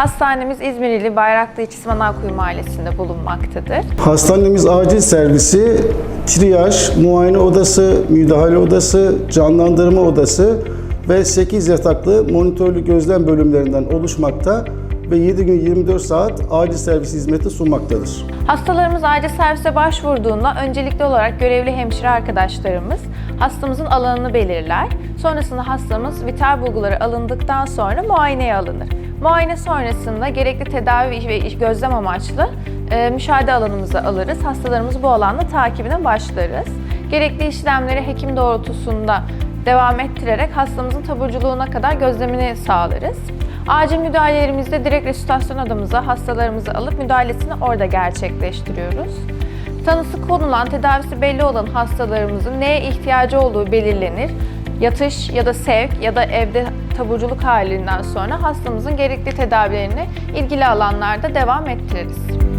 Hastanemiz İzmir ili Bayraklı Manavkuyu Mahallesi'nde bulunmaktadır. Hastanemiz acil servisi triyaj, muayene odası, müdahale odası, canlandırma odası ve 8 yataklı monitörlü gözlem bölümlerinden oluşmakta ve 7 gün 24 saat acil servis hizmeti sunmaktadır. Hastalarımız acil servise başvurduğunda öncelikli olarak görevli hemşire arkadaşlarımız hastamızın alanını belirler. Sonrasında hastamız vital bulguları alındıktan sonra muayeneye alınır. Muayene sonrasında gerekli tedavi ve gözlem amaçlı e, müşahede alanımıza alırız. Hastalarımızı bu alanda takibine başlarız. Gerekli işlemleri hekim doğrultusunda devam ettirerek hastamızın taburculuğuna kadar gözlemini sağlarız. Acil müdahalelerimizde direkt resütasyon odamıza hastalarımızı alıp müdahalesini orada gerçekleştiriyoruz. Tanısı konulan, tedavisi belli olan hastalarımızın neye ihtiyacı olduğu belirlenir. Yatış ya da sevk ya da evde taburculuk halinden sonra hastamızın gerekli tedavilerini ilgili alanlarda devam ettiririz.